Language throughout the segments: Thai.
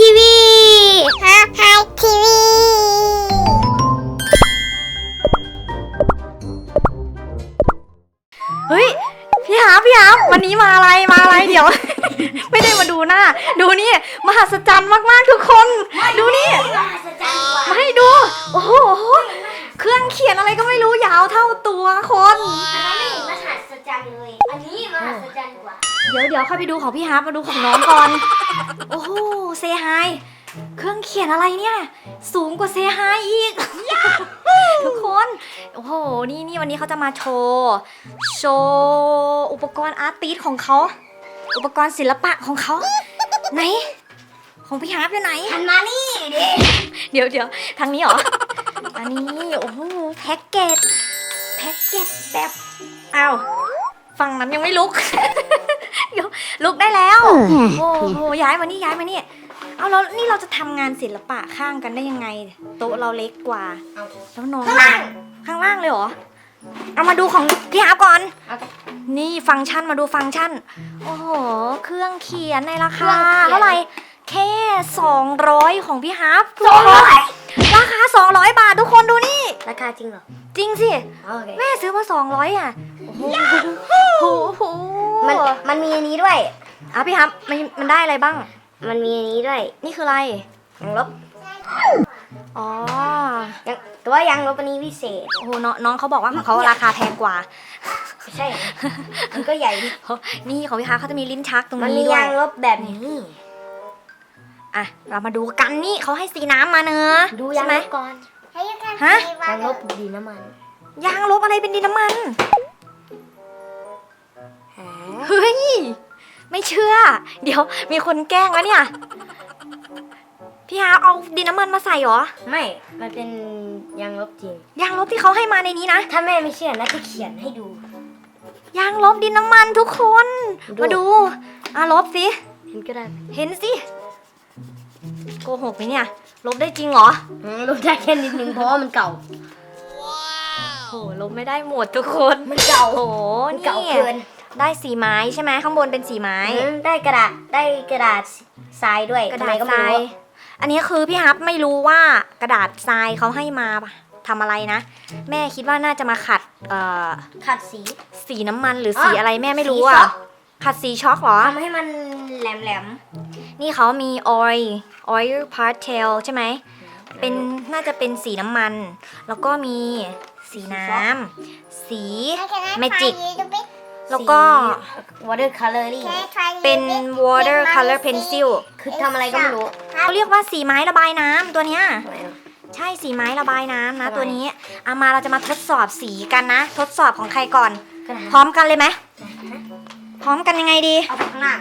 ทีวี เดี๋ยวเดี๋ยวค่อยไปดูของพี่ฮาร์ปมาดูของน้องก่อน โอ้โหเซฮายเครื่องเขียนอะไรเนี่ย สูงกว่าเซฮายอีก ทุกคน โอ้โห นี่นี่วันนี้เขาจะมาโชว์ โชว์อุปกรณ์อาร์ติสของเขา อุปกรณ์ศิลปะของเขา ไหน ของพี่ฮาร์ปอยู่ไหนหันมานี่ดิเดี๋ยวเดี๋ยวทางนี้เหรอ อันนี้ โอ้โห แพ็กเกจ แพ็กเกจแบบ อ้าว ฝั่งนั้นยังไม่ลุกเดี๋ ยวลุกได้แล้ว โอ้โหย้ายมานี่ย้ายมานี่เอาแล้วนี่เราจะทำงานศิลปะข้างกันได้ยังไง โต๊ะเราเล็กกว่าเอาแล้วน้องข้างล่างข้างล่างเลยเหรอเอามาดูของพี่ฮาร์ปก่อนเอานี่ฟังก์ชันมาดูฟังก์ชัน โอ้โห เครื่องเขียนในราเครื่คาองเขียน เท่าไหร่แค่ 200 ของพี่ฮาร์ปสองร้อยราคา 200 บาททุกคนดูนี่ ราคาจริงเหรอจริงสิ โอเค แม่ซื้อมา 200 อะ โอ้โหโอ้โห มันมันมีอันนี้ด้วย อะพี่ฮับมันมันได้อะไรบ้าง มันมีอันนี้ด้วยนี่คืออะไรยางลบอ๋อยังแต่ว่ายางลบอันนี้พิเศษโอ้โหน้องน้องเขาบอกว่าของเขาราคาแพงกว่า ไม่ใช่ มันก็ใหญ่ดินี่ของพี่ฮับเขาจะมีลิ้นชักตรงมันมีนี้ด้วยยางลบแบบนี้อะเรามาดูกันนี่เขาให้สีน้ำมาเนอะดูใช่ยางไหมลบก่อนฮะยางลบดีน้ำมันยางลบอะไรเป็นดินน้ำมันหา เฮ้ย ไม่เชื่อ เดี๋ยวมีคนแกล้งแล้วเนี่ย พี่ฮาเอาดินน้ำมันมาใส่เหรอ ไม่ มันเป็นยางลบจริง ยางลบที่เขาให้มาในนี้นะ ถ้าแม่ไม่เชื่อนะจะเขียนให้ดู ยางลบดินน้ำมันทุกคน ดู มาดูอะลบสิ เห็นก็ได้เห็นสิ โกหกไหมเนี่ย ลบได้จริงเหรอ อืมลบได้แค่นิดนึงเพราะว่ามันเก่า โหลบไม่ได้หมดทุกคน มันเก่าโหมันนี่เก่าเกิน ได้สีไม้ใช่ไหมข้างบนเป็นสีไม้ อืมได้กระดาษได้กระดาษทรายด้วยกระทำดาไมษก็ทไม่รายรู้อันนี้คือพี่ฮับไม่รู้ว่ากระดาษทรายเขาให้มาทำอะไรนะ แม่คิดว่าน่าจะมาขัดเอ่อขัดสี สีน้ำมันหรืออสีอะไรแม่ไม่รู้สีช็อะอก ขัดสีช็อกเหรอ ทำให้มันแหลมนี่เขามีออยล์ออยล์พาร์เทลใช่ไหม เป็นน่าจะเป็นสีน้ำมัน แล้วก็มีสีน้ำสี Magic ๆ แล้วก็สี water coloring เป็น water color pencil คือทำอะไรก็ไม่รู้เขาเรียกว่าสีไม้ระบายน้ำตัวเนี้ยทำไมอะใช่สีไม้ระบายน้ำนะทำไมตัวนี้เอามาเราจะมาทดสอบสีกันนะ ทดสอบของใครก่อนกระดาษพร้อมกันเลยไหมพร้อมกันยังไงดี เอาไปข้างล่าง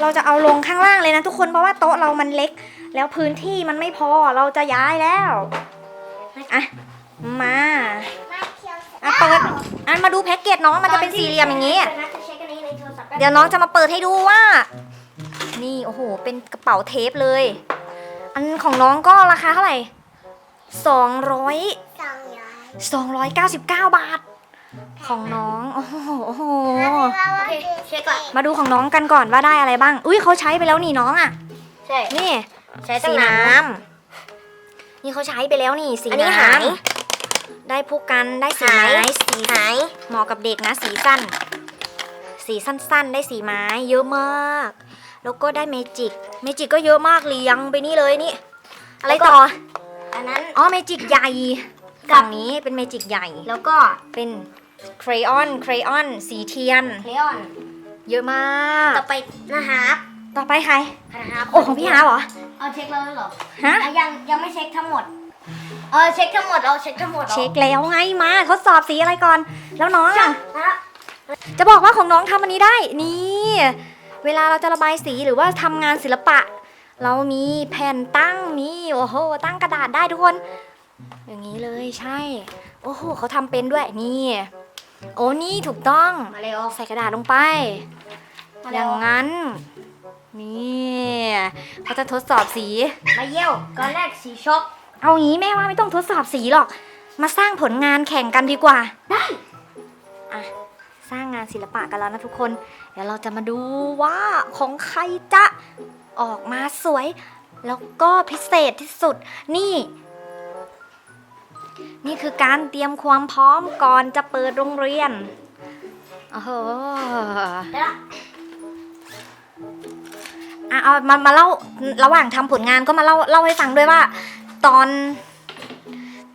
เราจะเอาลงข้างล่างเลยนะทุกคนเพราะว่าโต๊ะเรามันเล็ก แล้วพื้นที่มันไม่พอเราจะย้ายแล้ว อะ มา อะเปิดอะมาดูแพ็กเกจน้องมันจะเป็นสี่เหลี่ยมอย่างนี้ เดี๋ยวน้องจะมาเปิดให้ดูว่า นี่โอ้โห เป็นกระเป๋าเทปเลย อันของน้องก็ราคาเท่าไหร่สองร้อยสองร้อยเก้าสิบเก้าบาท ของน้องโอ้โหโอ้โหโอเคเช็คก่อนมาดูของน้องกันก่อนว่าได้อะไรบ้าง อุ้ยเขาใช้ไปแล้วนี่น้องอะใช่นี่ใช้ตั้สีงนานน้ำนี่เขาใช้ไปแล้วนี่สีอันนี้น้หายำ ได้ผู้กันได้สีไม้หายสีหายเหมาะกับเด็กนะสีสั้น สีสั้นๆ ได้สีไม้เยอะมาก แล้วก็ได้เมจิก เมจิกก็เยอะมากเรียงไปนี่เลยนี่ อะไรต่อ อันนั้น อ๋อเมจิกใหญ่กับฝั่งนี้เป็นเมจิกใหญ่ แล้วก็เป็นเครยอนเครยอนสีเทียน เลออน เยอะมาก ต่อไปนะฮะต่อไปใคร นะฮะโอ้ของพี่ฮาร์ปเหรอ เอาเช็คแล้วเหรอ ฮะอะยังยังไม่เช็คทั้งหมด เออเช็คทั้งหมดเอาเช็คทั้งหมดอาเช็คแล้วไงมาทดสอบสีอะไรก่อน แล้วน้องอะฮะจะบอกว่าของน้องทำอันนี้ได้ นี่ เวลาเราจะระบายสีหรือว่าทำงานศิลปะ เรามีแผ่นตั้งนี่โอ้โห ตั้งกระดาษได้ทุกคน อย่างนี้เลยใช่ โอ้โหเขาทำเป็นด้วยนี่ โอ้นี่ถูกต้องมาเร็วใส่กระดาษลงไป มาอเร็ย่าวงนั้น นี่เขาจะทดสอบสี มาเยี่ยวก่อนแรกสีช็อก เอางี้แม่ว่าไม่ต้องทดสอบสีหรอก มาสร้างผลงานแข่งกันดีกว่า ได้ อะ สร้างงานศิลปะกันแล้วนะทุกคน เดี๋ยวเราจะมาดูว่าของใครจะออกมาสวย แล้วก็พิเศษที่สุด นี่ นี่คือการเตรียมความพร้อมก่อนจะเปิดโรงเรียน โอ้โหแล้วอะเอามามาเล่าระหว่างทำผลงานก็มาเล่าเล่าให้ฟังด้วยว่า ตอน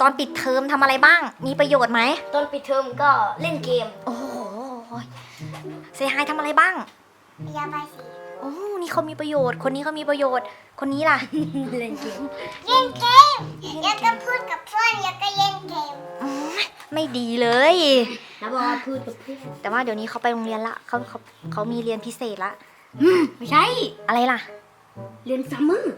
ตอนปิดเทอมทำอะไรบ้าง มีประโยชน์ไหม ตอนปิดเทอมก็เล่นเกม โอ้โหเซฮายทำอะไรบ้างยาบายสีโอ้นี่เขามีประโยชน์ คนนี้เขามีประโยชน์ คนนี้ล่ะ เล่นเกม เล่นเกมอยากก็พูดกับเพื่อนอยากก็เล่นเกมอืมไม่ดีเลย แล้วบอกว่าพูดกับเพื่อนแต่ว่าเดี๋ยวนี้เขาไปโรงเรียนละเขาเขาเขามีเรียนพิเศษละ ไม่ใช่ อะไรล่ะ เรียนซัมเมอร์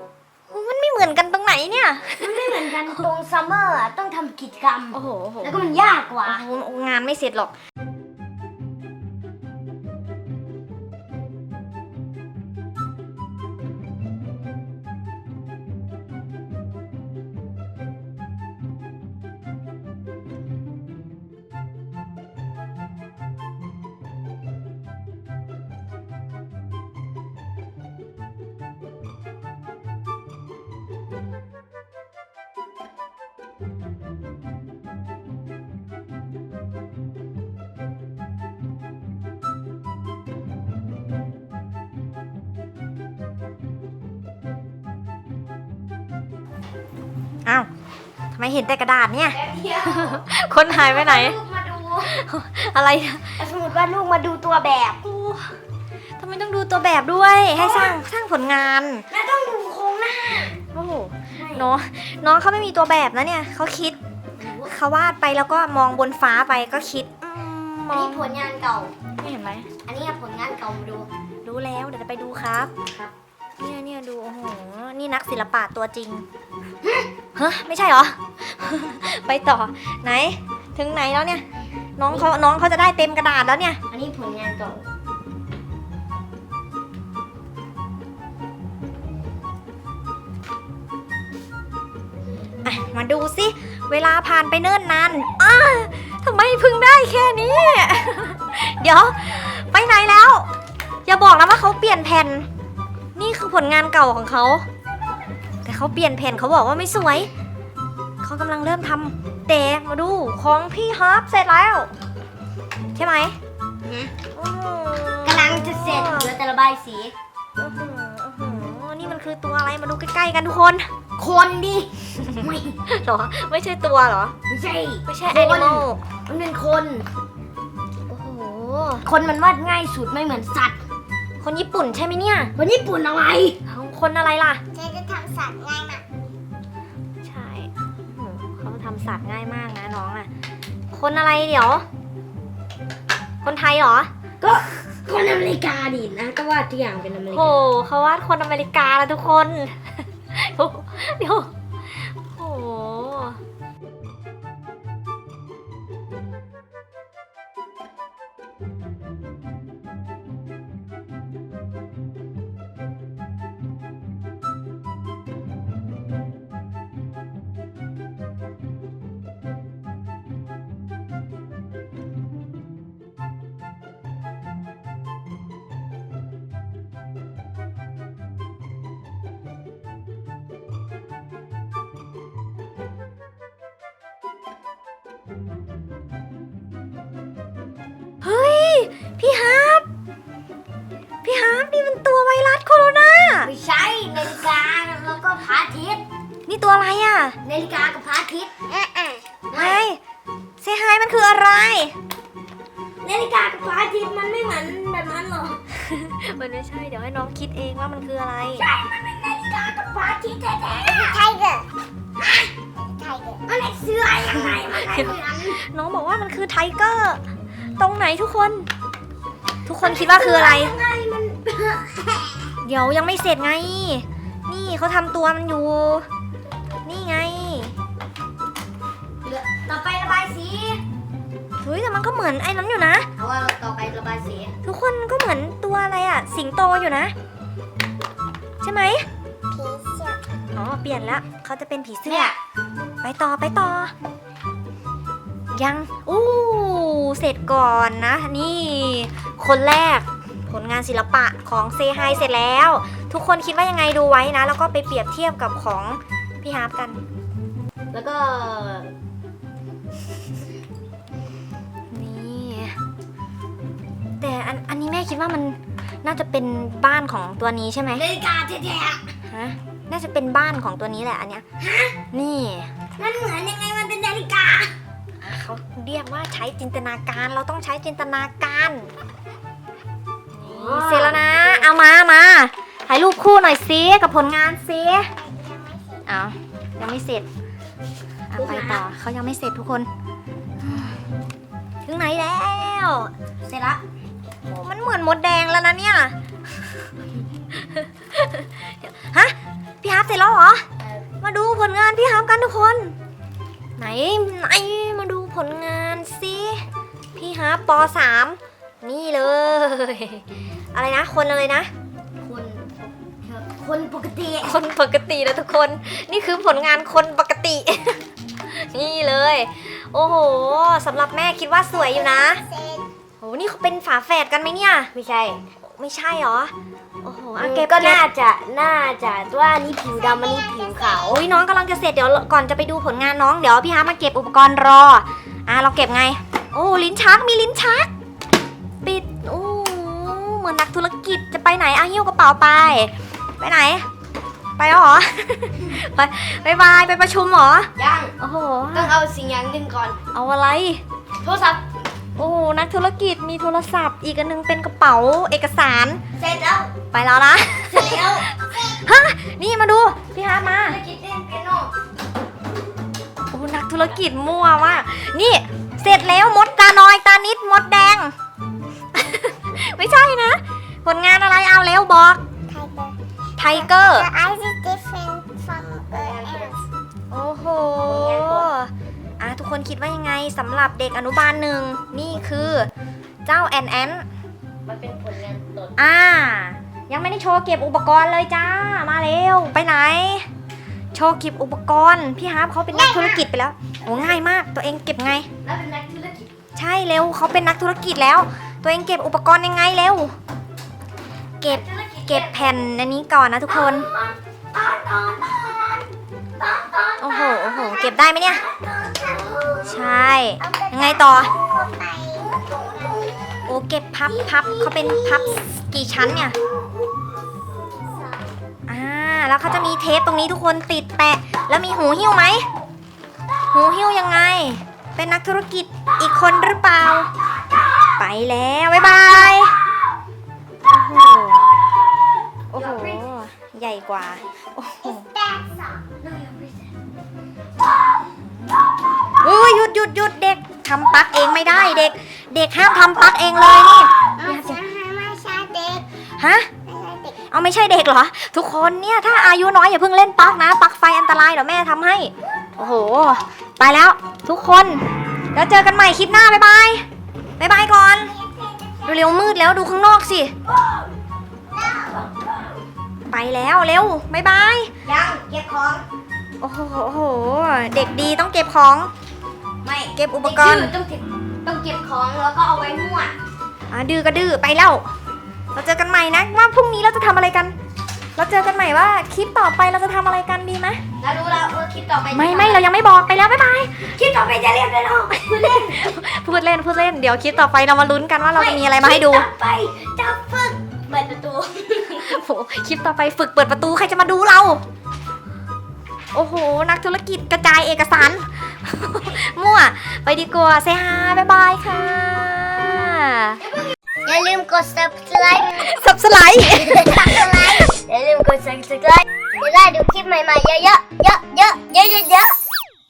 มันไม่เหมือนกันตรงไหนเนี่ย มันไม่เหมือนกันตรงซัมเมอร์อะต้องทำกิจกรรม โอ้โหโอ้โหแล้วก็มันยากกว่าโอ้โหงานไม่เสร็จหรอก เห็นแต่กระดาษเนี่ยแป๊บเดียวคนหายไปไหน ลูกมาดูอะไรสมมติว่าลูกมาดูตัวแบบโอ้ทำไมต้องดูตัวแบบด้วย ให้สร้างสร้างผลงาน แล้วต้องดูโครงหน้าโอ้โหน้องน้องเขาไม่มีตัวแบบนะเนี่ย เขาคิด เขาวาดไปแล้วก็มองบนฟ้าไปก็คิดอืมมอันองนี้ผลงานเก่า ไม่เห็นไหม อันนี้ผลงานเก่ามาดู รู้แล้วเดี๋ยวจะไปดูครับ ครับ เนี่ยเนี่ยดูโอ้โห นี่นักศิลปะตัวจริง ฮะไม่ใช่เหรอ ไปต่อไหน ถึงไหนแล้วเนี่ย น้องเขาน้องเขาจะได้เต็มกระดาษแล้วเนี่ย อันนี้ผลงานเก่าอะมาดูสิ เวลาผ่านไปเนิ่นนานอ้าทำไมเพึ่งได้แค่นี้ เดี๋ยว ไปไหนแล้ว อย่าบอกนะว่าเขาเปลี่ยนแผ่น นี่คือผลงานเก่าของเขาแต่ เขาเปลี่ยนแผ่นเขาบอกว่าไม่สวย เขากำลังเริ่มทำแต่มาดูของพี่ฮาร์ปเสร็จแล้ว ใช่ไหมโอ้โหกำลังจะเสร็จเหลือแต่ระบายสีโอ้โหโอ้โหนี่มันคือตัวอะไรมาดูใกล้ๆกันทุกคน คนดิไม่เหรอ ไม่ใช่ตัวเหรอ ไม่ใช่ ไม่ใช่คแอนนิมอลมันเป็นคน โอ้โห คนมันวาดง่ายสุดไม่เหมือนสัตว์ คนญี่ปุ่นใช่ไหมเนี่ย คนญี่ปุ่นอะไรของ คนอะไรล่ะ เจ๊จะทำสัตว์ง่ายมากใช่โอ้โหเขาทำสัตว์ง่ายมากนะน้องอะ คนอะไรเดี๋ยว คนไทยเหรอ ก็คนอเมริกาดินะก็วาดทุกอย่างเป็นอเมริโหกา เขาวาดคนอเมริกาแล้วทุกคนโอ้โหเดี๋ยว ตัวอะไรอะนาฬิกากับพระอาทิตย์ไฮเซฮายมันคืออะไร นาฬิกากับพระอาทิตย์มันไม่เหมือนแบบนั้นหรอกมันไม่ใช่เดี๋ยวให้น้องคิดเองว่ามันคืออะไร ใช่ มันเป็นนาฬิกากับพระอาทิตย์แท้ไทเกอร์ไทเกอร์ๆมันเป็นเสื้อยังไงมันไม่เหมือนน้องบอกว่ามันคือไทเกอร์ ตรงไหนทุกคน ทุกคนคิดว่าคืออะไรยังไงมันเดี๋ยวยังไม่เสร็จไง นี่เขาทำตัวมันอยู่ ต่อไประบายสีเฮ้ยแต่มันก็เหมือนไอ้นั้นอยู่นะเอาว่าต่อไประบายสีทุกคนก็เหมือนตัวอะไรอะสิงโตอยู่นะ ใช่ไหมผีเสื้ออ๋อเปลี่ยนแล้วเขาจะเป็นผีเสื้อ เนี่ยไปต่อไปต่อ ยังอู้เสร็จก่อนนะ นี่ คนแรก ผลงานศิลปะของเซไฮเสร็จแล้ว ทุกคนคิดว่ายังไงดูไว้นะ แล้วก็ไปเปรียบเทียบกับของพี่ฮาร์ปกัน แล้วก็ อันอันนี้แม่คิดว่ามันน่าจะเป็นบ้านของตัวนี้ใช่ไหมนาฬิกาแท้ฮะน่าจะเป็นบ้านของตัวนี้แหละอันเนี้ยนี่ๆมันเหมือนยังไงมันเป็นนาฬิกาอะเขาเรียกว่าใช้จินตนาการเราต้องใช้จินตนาการนี่เสร็จแล้วนะ เอามามาถ่ายรูปคู่หน่อยซิกับผลงานซิเอายังไม่เสร็จเอาไปต่อเขายังไม่เสร็จทุกคน ถึงไหนแล้ว เสร็จละ โอ้มันเหมือนมดแดงแล้วนะเนี่ย ฮะ พี่ฮับเสร็จแล้วเหรอ มาดูผลงานพี่ฮับกันทุกคน ไหนไหนมาดูผลงานสิพี่ฮับปสามนี่เลย อะไรนะ คนอะไรนะ คนคนปกติ คนปกตินะทุกคน นี่คือผลงานคนปกติ นี่เลย โอ้โหสำหรับแม่คิดว่าสวยอยู่นะเสร็จโห นี่เขาเป็นฝาแฝดกันไหมเนี่ย ไม่ใช่ไม่ใช่เหรอ โอ้โหอะเก็เก็บบก็เก็น่าบจะน่าจะว่าอันนี้ผิวดำอันนี้ผิวขาวโอ้ยน้องกำลังจะเสร็จเดี๋ยวก่อนจะไปดูผลงานน้องเดี๋ยวพี่ฮาร์ปมาเก็บอุปกรณ์รอ อะเราเก็บไง โอ้ลิ้นชักมีลิ้นชัก ปิดโอ้เหมือนนักธุรกิจจะไปไหนอะหิ้วกระเป๋าไป ไปไหน ไปแล้วเหรอ ไปบายบายไปประชุมเหรอ ยัง โอ้โห ต้องเอาสิ่งอย่างหนึ่งก่อน เอาอะไร โทรศัพท์ โอ้นักธุรกิจมีโทรศัพท์ อีกอันนึงเป็นกระเป๋าเอกสาร เสร็จแล้ว ไปแล้วนะ เสร็จแล้วฮะนี่มาดู พี่ฮาร์ปมา ธุรกิจเล่นเปียโนโอ้นักธุรกิจมั่วมากนี่เสร็จแล้วมดตาน้อยตานิดมดแดง ไม่ใช่นะ ผลงานอะไรเอาแล้วบอก ไทเกอร์ ไทเกอร์ The eyes is different from the ants โอ้โหอะทุก คนคิดว่ายังไงสำหรับเด็กอนุบาลหนึ่งนี่คือเจ้าแอนแอนมันเป็นผลงานตนอ่า ยังไม่ได้โชว์เก็บอุปกรณ์เลยจ้ามาเร็วไปไหน โชว์เก็บอุปกรณ์พี่ฮาร์ปเขาเป็นนักธุรกิจไปแล้วโอ้ง่ายมากตัวเองเก็บไง แล้วเป็นนักธุรกิจ ใช่เร็วเขาเป็นนักธุรกิจแล้ว ตัวเองเก็บอุปกรณ์ยังไงเร็ว เก็บธุรกิจเก็บแผ่นอันนี้ก่อนนะทุกคนตอนตอนตอนตอนตอนโอ้โหโอ้โหเก็บได้ไหมเนี่ยใช่ ยังไงต่อ โอ้เก็บพับพับเขาเป็นพับกี่ชั้นเนี่ย อ่า แล้วเขาจะมีเทปตรงนี้ทุกคนติดแปะ แล้วมีหูหิ้วไหม หูหิ้วยังไง เป็นนักธุรกิจอีกคนหรือเปล่า ไปแล้ว บ๊ายบาย โอ้โห โอ้โห ใหญ่กว่า โอ้โห หยุดหยุดหยุดเด็กทำปลั๊กเองไม่ได้เด็ก เด็กห้ามทำปลั๊กเองเลยนี่ไม่ใช่ไม่ใช่เด็กฮะ ไม่ใช่เด็กเอาไม่ใช่เด็กเหรอ ทุกคนเนี่ยถ้าอายุน้อยอย่าเพิ่งเล่นปลั๊กนะปลั๊กไฟอันตรายเดี๋ยวแม่ทำให้ โอ้โห ไปแล้ว ทุกคนแล้วเจอกันใหม่คลิปหน้า บ๊ายบายบ๊ายบายก่อนเร็วมืดแล้วดูข้างนอกสิ ไปแล้วเร็วบ๊ายบาย ยังเก็บของ โอ้โหโอ้โห เด็กดีต้องเก็บของ ไม่เก็บอุปกรณ์เด็ดื้อต้องเก็บต้องเก็บของแล้วก็เอาไว้มั่วอะดื้อก็ดื้อไปแล้ว เราเจอกันใหม่นะว่าพรุ่งนี้เราจะทำอะไรกัน เราเจอกันใหม่ว่าคลิปต่อไปเราจะทำอะไรกันดีไหมแล้วรู้แล้วว่าคลิปต่อไปไม่ไม่เรายังไม่บอกไปแล้วบ๊ายบายคลิปต่อไปจะเรียกได้หรอคุณเล่นพูดเล่นพูดเล่นเดี๋ยวคลิปต่อไปเรามาลุ้นกันว่าเราจะมีอะไรมาให้ดูคลิปต่อไปจะฝึกเปิดประตูโอ้โหคลิปต่อไปฝึกเปิดประตูใครจะมาดูเรา โอ้โห นักธุรกิจกระจายเอกสาร มั่ว ไปดีกว่าเซฮาบ๊ายบายค่ะ อย่าลืมกด subscribe สับสไลด์ subscribe อย่าลืมกด subscribe จะได้ดูคลิปใหม่ๆเยอะๆเยอะๆเยอะๆเยอะๆ